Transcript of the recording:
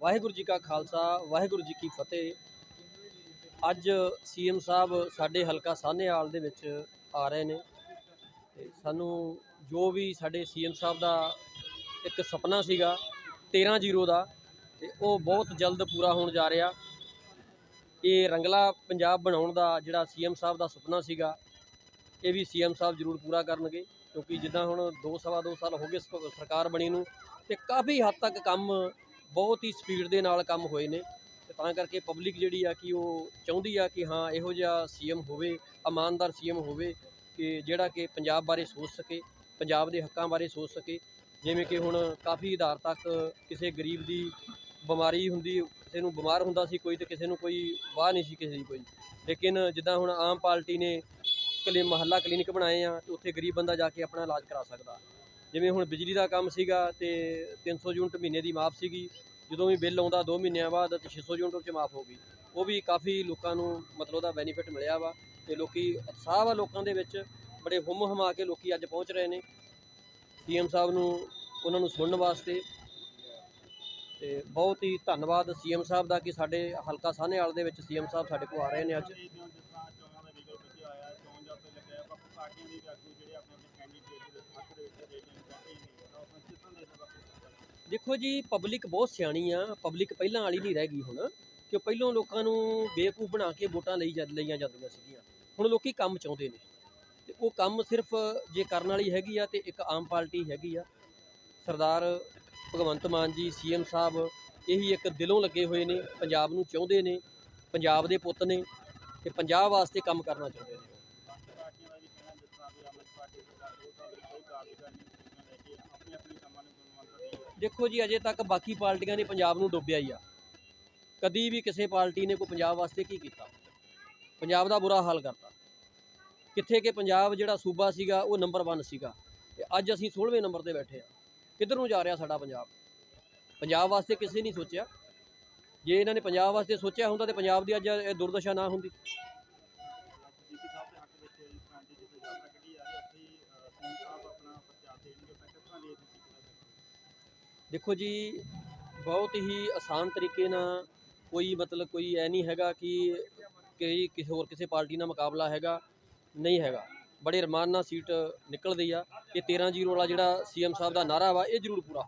ਵਾਹਿਗੁਰੂ ਜੀ ਕਾ ਖਾਲਸਾ, ਵਾਹਿਗੁਰੂ ਜੀ ਕੀ ਫਤਿਹ। ਅੱਜ ਸੀਐਮ ਸਾਹਿਬ ਸਾਡੇ ਹਲਕਾ ਸਾਹਨੇਵਾਲ ਦੇ ਵਿੱਚ ਆ ਰਹੇ ਨੇ ਤੇ ਸਾਨੂੰ ਜੋ ਵੀ ਸਾਡੇ ਸੀਐਮ ਸਾਹਿਬ ਦਾ ਇੱਕ ਸੁਪਨਾ ਸੀਗਾ 13-0 ਦਾ, ਤੇ ਉਹ ਬਹੁਤ ਜਲਦ ਪੂਰਾ ਹੋਣ ਜਾ ਰਿਹਾ। ਇਹ ਰੰਗਲਾ ਪੰਜਾਬ ਬਣਾਉਣ ਦਾ ਜਿਹੜਾ ਸੀਐਮ ਸਾਹਿਬ ਦਾ ਸੁਪਨਾ ਸੀਗਾ, ਇਹ ਵੀ ਸੀਐਮ ਸਾਹਿਬ ਜ਼ਰੂਰ ਪੂਰਾ ਕਰਨਗੇ, ਕਿਉਂਕਿ ਜਿੱਦਾਂ ਹੁਣ 2 ਸਵਾ 2 ਸਾਲ ਹੋ ਗਏ ਸਰਕਾਰ ਬਣੀ ਨੂੰ, ਤੇ ਕਾਫੀ ਹੱਦ ਤੱਕ ਕੰਮ ਬਹੁਤ ਹੀ ਸਪੀਡ ਦੇ ਨਾਲ ਕੰਮ ਹੋਏ ਨੇ ਤੇ ਤਾਂ ਕਰਕੇ ਪਬਲਿਕ ਜਿਹੜੀ ਆ ਕਿ ਉਹ ਚਾਹੁੰਦੀ ਆ ਕਿ ਹਾਂ, ਇਹੋ ਜਿਹਾ ਸੀਐਮ ਹੋਵੇ, ਇਮਾਨਦਾਰ ਸੀਐਮ ਹੋਵੇ ਕਿ ਜਿਹੜਾ ਕਿ ਪੰਜਾਬ ਬਾਰੇ ਸੋਚ ਸਕੇ, ਪੰਜਾਬ ਦੇ ਹੱਕਾਂ ਬਾਰੇ ਸੋਚ ਸਕੇ। ਜਿਵੇਂ ਕਿ ਹੁਣ ਕਾਫੀ ਆਧਾਰ ਤੱਕ ਕਿਸੇ ਗਰੀਬ ਦੀ ਬਿਮਾਰੀ ਹੁੰਦੀ, ਕਿਸੇ ਨੂੰ ਬਿਮਾਰ ਹੁੰਦਾ ਸੀ ਕੋਈ ਤੇ ਕਿਸੇ ਨੂੰ ਕੋਈ ਵਾਹ ਨਹੀਂ ਸੀ ਕਿਸੇ ਦੀ ਕੋਈ। ਲੇਕਿਨ ਜਿੱਦਾਂ ਹੁਣ ਆਮ ਪਾਰਟੀ ਨੇ ਕਲੀ, ਮਹੱਲਾ ਕਲੀਨਿਕ ਬਣਾਏ ਆ ਤੇ ਉੱਥੇ ਗਰੀਬ ਬੰਦਾ ਜਾ ਕੇ ਆਪਣਾ ਇਲਾਜ ਕਰਾ ਸਕਦਾ। ਜਿਵੇਂ ਹੁਣ ਬਿਜਲੀ ਦਾ ਕੰਮ ਸੀਗਾ ਤੇ 300 ਯੂਨਿਟ ਮਹੀਨੇ ਦੀ ਮਾਫ ਸੀਗੀ, ਜਦੋਂ ਵੀ ਬਿੱਲ ਆਉਂਦਾ 2 ਮਹੀਨਿਆਂ ਬਾਅਦ ਤੇ 600 ਯੂਨਿਟ ਵਿੱਚ ਮਾਫ ਹੋ ਗਈ। ਉਹ ਵੀ ਕਾਫੀ ਲੋਕਾਂ ਨੂੰ ਮਤਲਬ ਉਹਦਾ ਬੈਨੀਫਿਟ ਮਿਲਿਆ ਵਾ ਤੇ ਲੋਕੀ ਉਤਸ਼ਾਹ ਵਾ ਲੋਕਾਂ ਦੇ ਵਿੱਚ, ਬੜੇ ਹੁਮ ਹਮਾ ਕੇ ਲੋਕੀ ਅੱਜ ਪਹੁੰਚ ਰਹੇ ਨੇ। ਸੀਐਮ ਸਾਹਿਬ ਨੂੰ, ਉਹਨਾਂ ਨੂੰ ਸੁਣਨ ਵਾਸਤੇ ਤੇ ਬਹੁਤ ਹੀ ਧੰਨਵਾਦ ਸੀਐਮ ਸਾਹਿਬ ਦਾ ਕਿ ਸਾਡੇ ਹਲਕਾ ਸਾਹਨੇਵਾਲ ਦੇ ਵਿੱਚ ਸੀਐਮ ਸਾਹਿਬ ਸਾਡੇ ਕੋਲ ਆ ਰਹੇ ਨੇ ਅੱਜ। ਦੇਖੋ ਜੀ ਪਬਲਿਕ ਬਹੁਤ ਸਿਆਣੀ ਆ ਪਬਲਿਕ ਪਹਿਲਾਂ ਵਾਲੀ ਨਹੀਂ ਰਹਿ ਗਈ ਹੁਣ ਕਿ ਪਹਿਲਾਂ ਲੋਕਾਂ ਨੂੰ ਬੇਵਕੂਫ ਬਣਾ ਕੇ ਵੋਟਾਂ ਲਈ ਜਦ ਲਈਆਂ ਜਾਂਦੀਆਂ ਸੀਗੀਆਂ, ਹੁਣ ਲੋਕੀ ਕੰਮ ਚਾਹੁੰਦੇ ਨੇ। ਤੇ ਉਹ ਕੰਮ ਸਿਰਫ ਜੇ ਕਰਨ ਵਾਲੀ ਹੈਗੀ ਆ ਤੇ ਇੱਕ ਆਮ ਪਾਰਟੀ ਹੈਗੀ ਆ। ਸਰਦਾਰ ਭਗਵੰਤ ਮਾਨ ਜੀ, ਸੀਐਮ ਸਾਹਿਬ, ਇਹੀ ਇੱਕ ਦਿਲੋਂ ਲੱਗੇ ਹੋਏ ਨੇ, ਪੰਜਾਬ ਨੂੰ ਚਾਹੁੰਦੇ ਨੇ, ਪੰਜਾਬ ਦੇ ਪੁੱਤ ਨੇ, ਤੇ ਪੰਜਾਬ ਵਾਸਤੇ ਕੰਮ ਕਰਨਾ ਚਾਹੁੰਦੇ ਨੇ। ਦੇਖੋ ਜੀ, ਅਜੇ ਤੱਕ ਬਾਕੀ ਪਾਰਟੀਆਂ ਨੇ ਪੰਜਾਬ ਨੂੰ ਡੁੱਬਿਆ ਹੀ ਆ। ਕਦੀ ਵੀ ਕਿਸੇ ਪਾਰਟੀ ਨੇ ਕੋਈ ਪੰਜਾਬ ਵਾਸਤੇ ਕੀ ਕੀਤਾ? ਪੰਜਾਬ ਦਾ ਬੁਰਾ ਹਾਲ ਕਰਤਾ। ਕਿੱਥੇ ਕਿ ਪੰਜਾਬ ਜਿਹੜਾ ਸੂਬਾ ਸੀਗਾ, ਉਹ ਨੰਬਰ 1 ਸੀਗਾ। ਤੇ ਅੱਜ ਅਸੀਂ 16ਵੇਂ ਨੰਬਰ ਤੇ ਬੈਠੇ ਆ। ਕਿੱਧਰ ਨੂੰ ਜਾ ਰਿਹਾ ਸਾਡਾ ਪੰਜਾਬ? ਪੰਜਾਬ ਵਾਸਤੇ ਕਿਸੇ ਨਹੀਂ ਸੋਚਿਆ। ਜੇ ਇਹਨਾਂ ਨੇ ਪੰਜਾਬ ਵਾਸਤੇ ਸੋਚਿਆ ਹੁੰਦਾ ਤੇ ਪੰਜਾਬ ਦੀ ਅੱਜ ਦੁਰਦਸ਼ਾ ਨਾ ਹੁੰਦੀ। ਦੇਖੋ ਜੀ, ਬਹੁਤ ਹੀ ਆਸਾਨ ਤਰੀਕੇ ਨਾਲ ਕੋਈ ਮਤਲਬ ਕੋਈ ਐ ਨਹੀਂ ਹੈਗਾ ਕਿ ਕਿ ਕਿਸੇ ਹੋਰ ਕਿਸੇ ਪਾਰਟੀ ਨਾਲ ਮੁਕਾਬਲਾ ਹੈਗਾ, ਨਹੀਂ ਹੈਗਾ। ਬੜੇ ਰਮਾਨ ਨਾਲ ਸੀਟ ਨਿਕਲਦੀ ਆ। ਇਹ 13 ਜ਼ੀਰੋ ਵਾਲਾ ਜਿਹੜਾ ਸੀਐਮ ਸਾਹਿਬ ਦਾ ਨਾਰਾ ਵਾ, ਇਹ ਜ਼ਰੂਰ ਪੂਰਾ